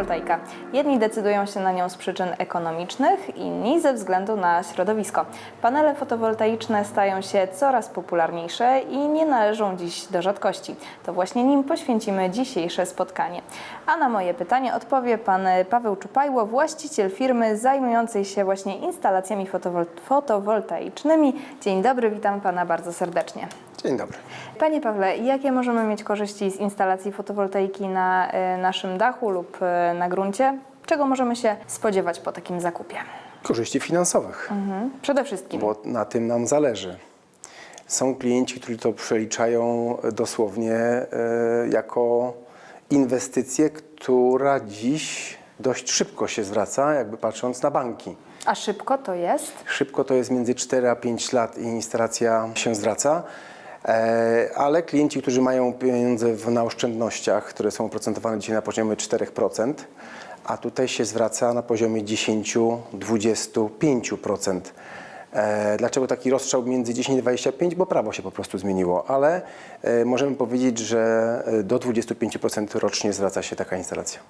Fotowoltaika. Jedni decydują się na nią z przyczyn ekonomicznych, inni ze względu na środowisko. Panele fotowoltaiczne stają się coraz popularniejsze i nie należą dziś do rzadkości. To właśnie nim poświęcimy dzisiejsze spotkanie. A na moje pytanie odpowie pan Paweł Czupajło, właściciel firmy zajmującej się właśnie instalacjami fotowol- fotowoltaicznymi. Dzień dobry, witam pana bardzo serdecznie. Dzień dobry. Panie Pawle, jakie możemy mieć korzyści z instalacji fotowoltaiki na e, naszym dachu lub e, na gruncie? Czego możemy się spodziewać po takim zakupie? Korzyści finansowych, Mhm. Przede wszystkim. bo na tym nam zależy. Są klienci, którzy to przeliczają dosłownie e, jako inwestycję, która dziś dość szybko się zwraca, jakby patrząc na banki. A szybko to jest? Szybko to jest między 4 a 5 lat i instalacja się zwraca. E, Ale klienci, którzy mają pieniądze w, na oszczędnościach, które są oprocentowane dzisiaj na poziomie 4%, a tutaj się zwraca na poziomie 10-25%. E, Dlaczego taki rozstrzał między 10 i 25? Bo prawo się po prostu zmieniło, ale e, możemy powiedzieć, że do 25% rocznie zwraca się taka instalacja.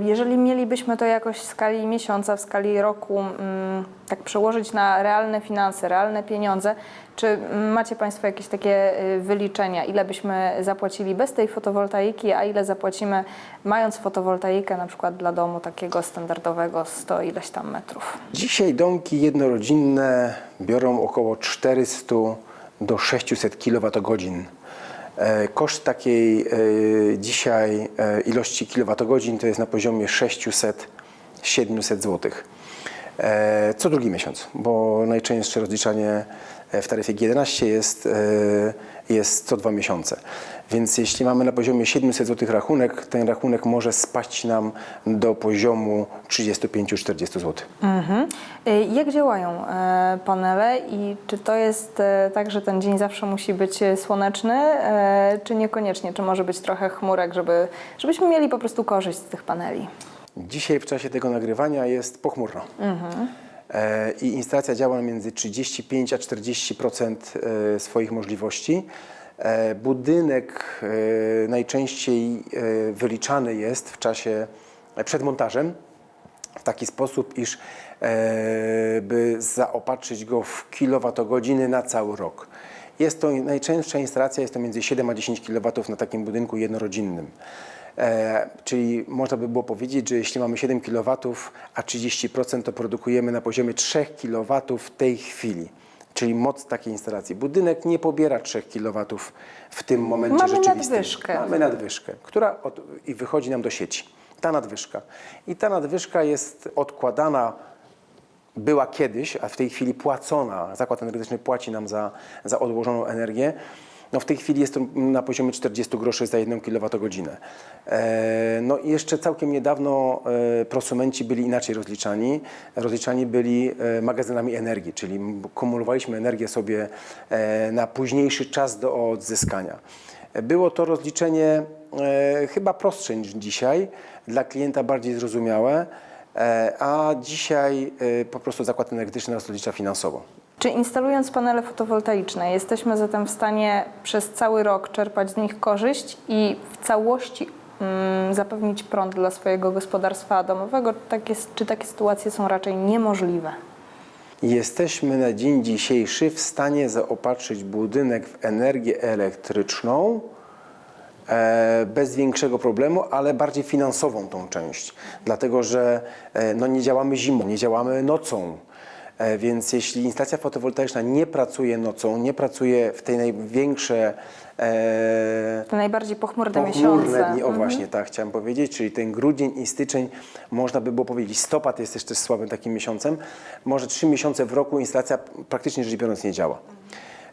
Jeżeli mielibyśmy to jakoś w skali miesiąca, w skali roku, mm, tak przełożyć na realne finanse, realne pieniądze, czy macie Państwo jakieś takie e, wyliczenia, ile byśmy zapłacili bez tej fotowoltaiki, a ile zapłacimy mając fotowoltaikę na przykład dla domu takiego standardowego 100 ileś tam metrów? Dzisiaj domki jednorodzinne biorą około 400 do 600 kWh. E, Koszt takiej e, dzisiaj e, ilości kWh to jest na poziomie 600-700 zł. E, Co drugi miesiąc, bo najczęstsze rozliczanie w taryfie G11 jest, e, jest co dwa miesiące. Więc jeśli mamy na poziomie 700 zł rachunek, ten rachunek może spaść nam do poziomu 35-40 zł. Mhm. Jak działają e, panele i czy to jest e, tak, że ten dzień zawsze musi być e, słoneczny, e, czy niekoniecznie? Czy może być trochę chmurek, żeby, żebyśmy mieli po prostu korzyść z tych paneli? Dzisiaj w czasie tego nagrywania jest pochmurno. E, I instalacja działa między 35 a 40% e, swoich możliwości. E, Budynek najczęściej wyliczany jest w czasie przed montażem w taki sposób, iż by zaopatrzyć go w kilowatogodziny na cały rok. Jest to najczęstsza instalacja, jest to między 7 a 10 kW na takim budynku jednorodzinnym. E, czyli można by było powiedzieć, że jeśli mamy 7 kW, a 30% to produkujemy na poziomie 3 kW w tej chwili. Czyli moc takiej instalacji. Budynek nie pobiera 3 kW w tym momencie Mamy rzeczywistym. nadwyżkę. Mamy nadwyżkę, która od, i wychodzi nam do sieci. Ta nadwyżka. I ta nadwyżka jest odkładana, była kiedyś, a w tej chwili płacona. Zakład energetyczny płaci nam za, za odłożoną energię. No w tej chwili jest to na poziomie 40 groszy za 1 kWh. E, no i jeszcze całkiem niedawno e, prosumenci byli inaczej rozliczani. Rozliczani byli e, magazynami energii, czyli kumulowaliśmy energię sobie na późniejszy czas do odzyskania. Było to rozliczenie chyba prostsze niż dzisiaj, dla klienta bardziej zrozumiałe, a dzisiaj po prostu zakład energetyczny nas rozlicza finansowo. Czy instalując panele fotowoltaiczne jesteśmy zatem w stanie przez cały rok czerpać z nich korzyść i w całości mm, zapewnić prąd dla swojego gospodarstwa domowego? Czy takie sytuacje są raczej niemożliwe? Jesteśmy na dzień dzisiejszy w stanie zaopatrzyć budynek w energię elektryczną e, bez większego problemu, ale bardziej finansową tą część. Dlatego, że e, no, nie działamy zimą, nie działamy nocą. E, Więc jeśli instalacja fotowoltaiczna nie pracuje nocą, nie pracuje w tej największe e, Te najbardziej pochmurne, Pochmurne miesiące. dni, o Mhm. właśnie tak chciałem powiedzieć, czyli ten grudzień i styczeń, można by było powiedzieć, listopad jest też, też słabym takim miesiącem. Może trzy miesiące w roku instalacja praktycznie rzecz biorąc nie działa.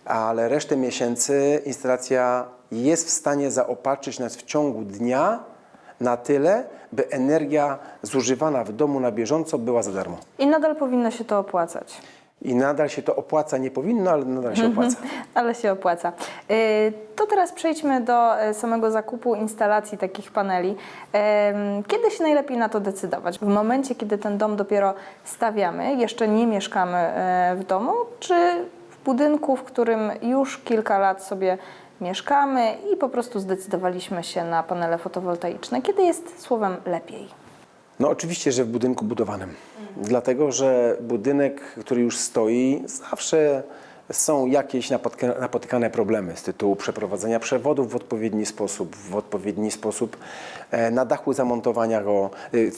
Ale resztę miesięcy instalacja jest w stanie zaopatrzyć nas w ciągu dnia na tyle, by energia zużywana w domu na bieżąco była za darmo. I nadal powinno się to opłacać. I nadal się to opłaca, nie powinno, ale nadal się opłaca. Ale się opłaca. Y, To teraz przejdźmy do e, samego zakupu instalacji takich paneli. Kiedy się najlepiej na to decydować? W momencie, kiedy ten dom dopiero stawiamy, jeszcze nie mieszkamy e, w domu, czy w budynku, w którym już kilka lat sobie mieszkamy i po prostu zdecydowaliśmy się na panele fotowoltaiczne? Kiedy jest słowem lepiej? No oczywiście, że w budynku budowanym. Dlatego, że budynek, który już stoi, zawsze są jakieś napotykane problemy z tytułu przeprowadzenia przewodów w odpowiedni sposób, w odpowiedni sposób e, na dachu zamontowania go,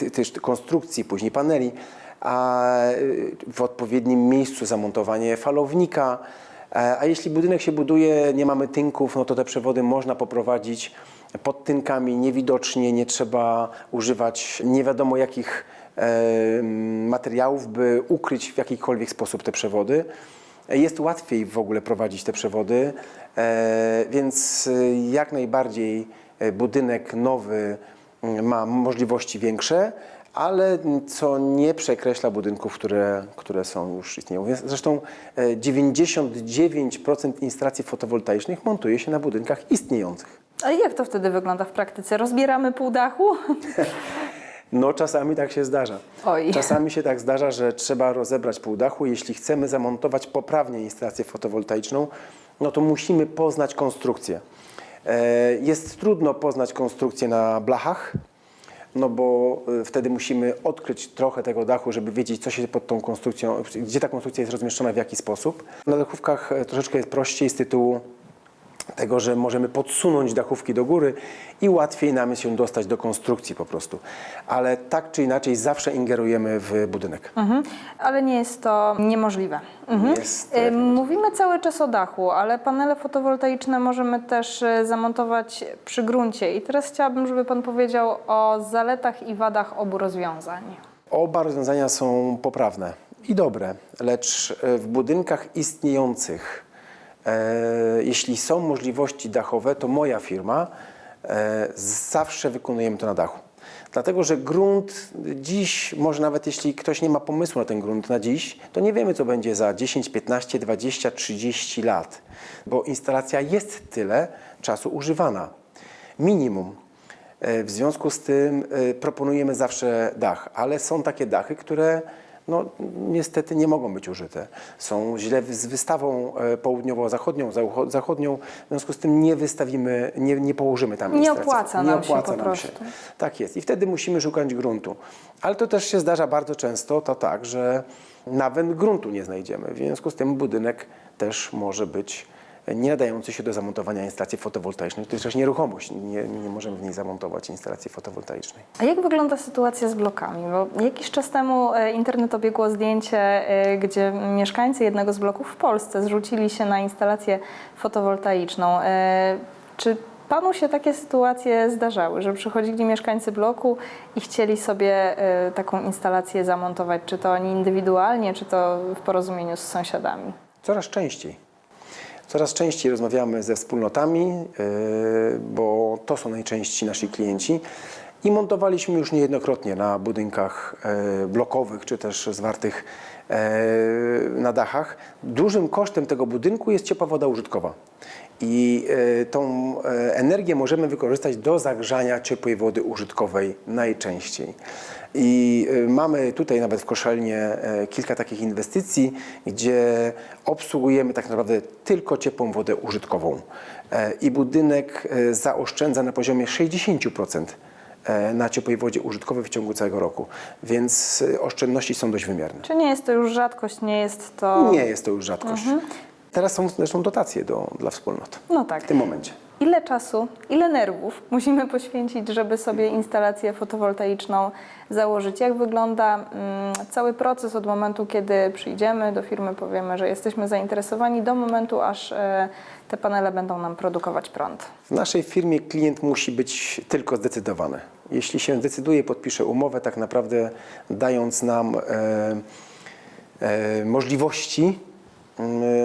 e, też konstrukcji, później paneli, a e, w odpowiednim miejscu zamontowanie falownika. E, A jeśli budynek się buduje, nie mamy tynków, no to te przewody można poprowadzić pod tynkami niewidocznie, nie trzeba używać nie wiadomo jakich e, materiałów, by ukryć w jakikolwiek sposób te przewody. Jest łatwiej w ogóle prowadzić te przewody, e, więc e, jak najbardziej e, budynek nowy mm, ma możliwości większe, ale co nie przekreśla budynków, które, które są już istnieją. Więc Zresztą e, 99% instalacji fotowoltaicznych montuje się na budynkach istniejących. A jak to wtedy wygląda w praktyce? Rozbieramy pół dachu? No czasami tak się zdarza. Oj. Czasami się tak zdarza, że trzeba rozebrać pół dachu. Jeśli chcemy zamontować poprawnie instalację fotowoltaiczną, no to musimy poznać konstrukcję. E, Jest trudno poznać konstrukcję na blachach, no bo e, wtedy musimy odkryć trochę tego dachu, żeby wiedzieć, co się pod tą konstrukcją, gdzie ta konstrukcja jest rozmieszczona, w jaki sposób. Na dachówkach e, troszeczkę jest prościej z tytułu tego, że możemy podsunąć dachówki do góry i łatwiej nam się dostać do konstrukcji po prostu. Ale tak czy inaczej zawsze ingerujemy w budynek. Mhm. Ale nie jest to niemożliwe. Mhm. Jest, Y, Mówimy cały czas o dachu, ale panele fotowoltaiczne możemy też y, zamontować przy gruncie. I teraz chciałabym, żeby Pan powiedział o zaletach i wadach obu rozwiązań. Oba rozwiązania są poprawne i dobre, lecz e, w budynkach istniejących, jeśli są możliwości dachowe, to moja firma e, zawsze wykonujemy to na dachu. Dlatego, że grunt dziś, może nawet jeśli ktoś nie ma pomysłu na ten grunt na dziś, to nie wiemy, co będzie za 10, 15, 20, 30 lat, bo instalacja jest tyle czasu używana. Minimum. E, W związku z tym e, proponujemy zawsze dach, ale są takie dachy, które no, niestety nie mogą być użyte. Są źle z wystawą e, południowo-zachodnią, zachodnią, w związku z tym nie wystawimy, nie, nie położymy tam Nie opłaca nam się po prostu. Tak jest i wtedy musimy szukać gruntu. Ale to też się zdarza bardzo często, to tak, że nawet gruntu nie znajdziemy. W związku z tym budynek też może być nie nadający się do zamontowania instalacji fotowoltaicznej. To jest też nieruchomość, nie, nie możemy w niej zamontować instalacji fotowoltaicznej. A jak wygląda sytuacja z blokami? Bo jakiś czas temu e, internet obiegło zdjęcie, e, gdzie mieszkańcy jednego z bloków w Polsce zrzucili się na instalację fotowoltaiczną. E, Czy Panu się takie sytuacje zdarzały, że przychodzili mieszkańcy bloku i chcieli sobie taką instalację zamontować, czy to oni indywidualnie, czy to w porozumieniu z sąsiadami? Coraz częściej. Coraz częściej rozmawiamy ze wspólnotami, yy, bo to są najczęściej nasi klienci. I montowaliśmy już niejednokrotnie na budynkach yy, blokowych czy też zwartych yy, na dachach. Dużym kosztem tego budynku jest ciepła woda użytkowa. I yy, tą yy, energię możemy wykorzystać do zagrzania ciepłej wody użytkowej najczęściej. I y, mamy tutaj nawet w Koszelnie e, kilka takich inwestycji, gdzie obsługujemy tak naprawdę tylko ciepłą wodę użytkową. E, I budynek e, zaoszczędza na poziomie 60% e, na ciepłej wodzie użytkowej w ciągu całego roku. Więc e, oszczędności są dość wymierne. Czy nie jest to już rzadkość, nie jest to... Nie jest to już rzadkość. Teraz są zresztą dotacje do, dla wspólnot. No tak. W tym momencie. Ile czasu, ile nerwów musimy poświęcić, żeby sobie instalację fotowoltaiczną założyć? Jak wygląda mm, cały proces od momentu, kiedy przyjdziemy do firmy, powiemy, że jesteśmy zainteresowani, do momentu, aż e, te panele będą nam produkować prąd? W naszej firmie klient musi być tylko zdecydowany. Jeśli się zdecyduje, podpisze umowę, tak naprawdę dając nam e, e, możliwości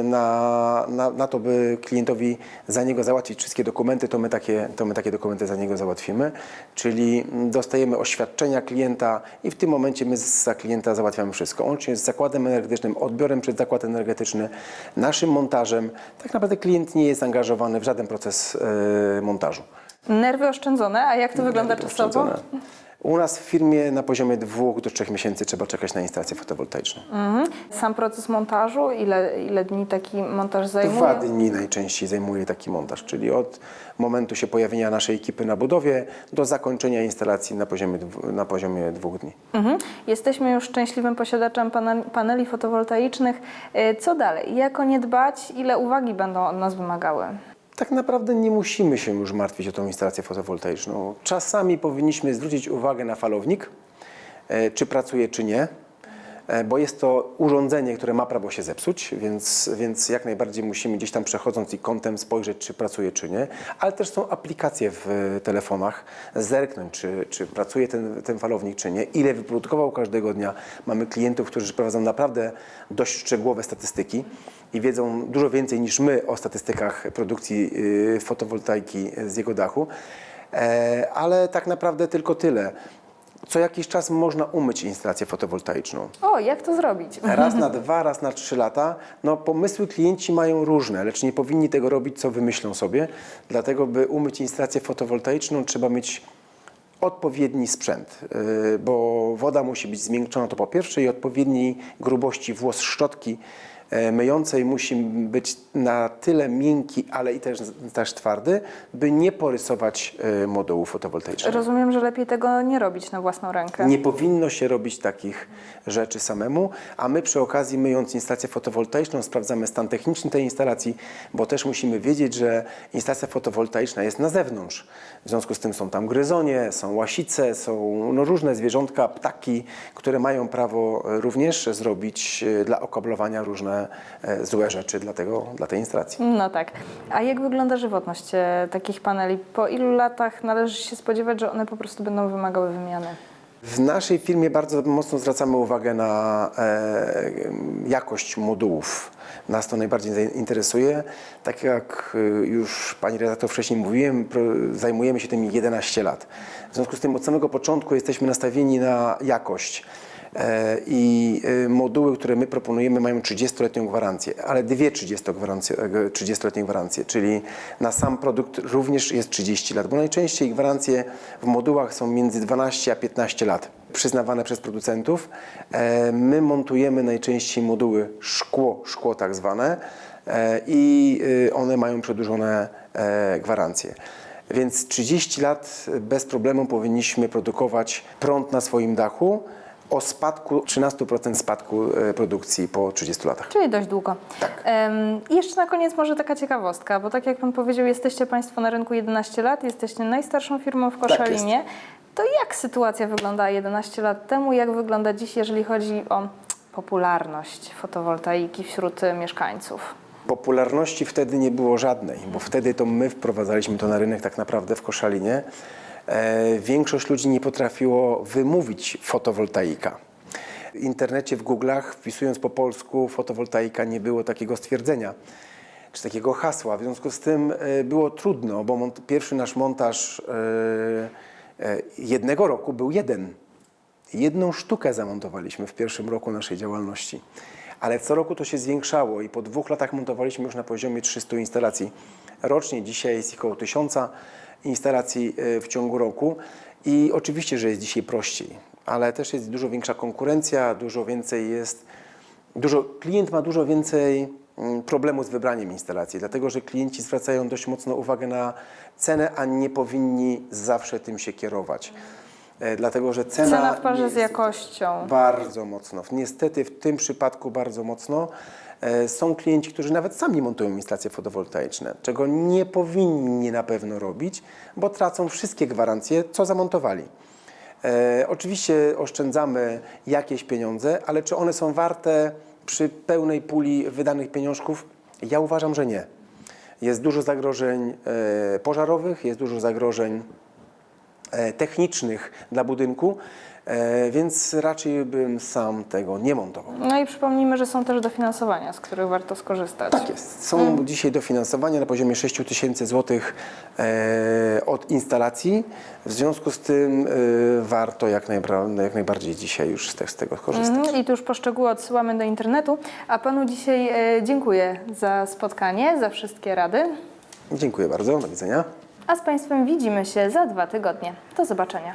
na, na, na to, by klientowi za niego załatwić wszystkie dokumenty, to my, takie, to my takie dokumenty za niego załatwimy. Czyli mm, dostajemy oświadczenia klienta i w tym momencie my za klienta załatwiamy wszystko. Łącznie z zakładem energetycznym, odbiorem przez zakład energetyczny, naszym montażem. Tak naprawdę klient nie jest zaangażowany w żaden proces e, montażu. Nerwy oszczędzone, a jak to wygląda czasowo? U nas w firmie na poziomie dwóch do trzech miesięcy trzeba czekać na instalację fotowoltaiczną. Mhm. Sam proces montażu, ile, ile dni taki montaż zajmuje? Dwa dni najczęściej zajmuje taki montaż, czyli od momentu się pojawienia naszej ekipy na budowie do zakończenia instalacji na poziomie, na poziomie dwóch dni. Mhm. Jesteśmy już szczęśliwym posiadaczem paneli fotowoltaicznych. Y, Co dalej? Jak o nie dbać? Ile uwagi będą od nas wymagały? Tak naprawdę nie musimy się już martwić o tą instalację fotowoltaiczną. Czasami powinniśmy zwrócić uwagę na falownik, e, czy pracuje, czy nie, bo jest to urządzenie, które ma prawo się zepsuć, więc, więc jak najbardziej musimy gdzieś tam przechodząc i kątem spojrzeć, czy pracuje, czy nie. Ale też są aplikacje w e, telefonach, zerknąć, czy, czy pracuje ten, ten falownik, czy nie, ile wyprodukował każdego dnia. Mamy klientów, którzy prowadzą naprawdę dość szczegółowe statystyki i wiedzą dużo więcej niż my o statystykach produkcji y, fotowoltaiki z jego dachu, E, ale tak naprawdę tylko tyle. Co jakiś czas można umyć instalację fotowoltaiczną. O, jak to zrobić? Raz na dwa, raz na trzy lata. No, pomysły klienci mają różne, lecz nie powinni tego robić, co wymyślą sobie. Dlatego, by umyć instalację fotowoltaiczną, trzeba mieć odpowiedni sprzęt, yy, bo woda musi być zmiękczona to po pierwsze i odpowiedniej grubości włos szczotki myjącej musi być na tyle miękki, ale i też, też twardy, by nie porysować e, modułu fotowoltaicznego. Rozumiem, że lepiej tego nie robić na własną rękę. Nie powinno się robić takich rzeczy samemu, a my przy okazji myjąc instalację fotowoltaiczną sprawdzamy stan techniczny tej instalacji, bo też musimy wiedzieć, że instalacja fotowoltaiczna jest na zewnątrz. W związku z tym są tam gryzonie, są łasice, są no, różne zwierzątka, ptaki, które mają prawo e, również zrobić e, dla okablowania różne e, złe rzeczy dla, tego, dla tej instalacji. No tak. A jak wygląda żywotność e, takich paneli? Po ilu latach należy się spodziewać, że one po prostu będą wymagały wymiany? W naszej firmie bardzo mocno zwracamy uwagę na e, jakość modułów. Nas to najbardziej zainteresuje. Tak jak e, już Pani redaktor wcześniej mówiłem, zajmujemy się tym 11 lat. W związku z tym od samego początku jesteśmy nastawieni na jakość. E, I e, moduły, które my proponujemy, mają 30-letnią gwarancję, ale dwie 30-letnie 30 gwarancje, czyli na sam produkt również jest 30 lat, bo najczęściej gwarancje w modułach są między 12 a 15 lat przyznawane przez producentów. E, My montujemy najczęściej moduły szkło, szkło tak zwane e, i e, one mają przedłużone e, gwarancje. Więc 30 lat bez problemu powinniśmy produkować prąd na swoim dachu o spadku, 13% spadku e, produkcji po 30 latach. Czyli dość długo. Tak. I jeszcze na koniec może taka ciekawostka, bo tak jak Pan powiedział, jesteście Państwo na rynku 11 lat, jesteście najstarszą firmą w Koszalinie. to jak sytuacja wyglądała 11 lat temu, jak wygląda dziś, jeżeli chodzi o popularność fotowoltaiki wśród e, mieszkańców? Popularności wtedy nie było żadnej, bo wtedy to my wprowadzaliśmy to na rynek tak naprawdę w Koszalinie. E, większość ludzi nie potrafiło wymówić fotowoltaika. W internecie, w Google'ach, wpisując po polsku fotowoltaika, nie było takiego stwierdzenia czy takiego hasła. W związku z tym e, było trudno, bo pierwszy nasz montaż e, jednego roku był jeden. Jedną sztukę zamontowaliśmy w pierwszym roku naszej działalności, ale co roku to się zwiększało i po dwóch latach montowaliśmy już na poziomie 300 instalacji rocznie. Dzisiaj jest około 1000 instalacji e, w ciągu roku i oczywiście, że jest dzisiaj prościej, ale też jest dużo większa konkurencja, dużo więcej jest, dużo, klient ma dużo więcej mm, problemu z wybraniem instalacji, dlatego że klienci zwracają dość mocno uwagę na cenę, a nie powinni zawsze tym się kierować. E, Dlatego, że cena, Cena w parze z jakością. bardzo mocno. Niestety w tym przypadku bardzo mocno. E, Są klienci, którzy nawet sami montują instalacje fotowoltaiczne, czego nie powinni na pewno robić, bo tracą wszystkie gwarancje, co zamontowali. E, oczywiście oszczędzamy jakieś pieniądze, ale czy one są warte przy pełnej puli wydanych pieniążków? Ja uważam, że nie. Jest dużo zagrożeń e, pożarowych, jest dużo zagrożeń e, technicznych dla budynku, e, więc raczej bym sam tego nie montował. No i przypomnijmy, że są też dofinansowania, z których warto skorzystać. Tak jest. Są dzisiaj dofinansowania na poziomie 6 tysięcy złotych e, od instalacji. W związku z tym e, warto jak, najbra- jak najbardziej dzisiaj już z, te, z tego korzystać. Mhm, I tu już poszczegóły odsyłamy do internetu. A panu dzisiaj e, dziękuję za spotkanie, za wszystkie rady. Dziękuję bardzo. Do widzenia. A z państwem widzimy się za dwa tygodnie. Do zobaczenia.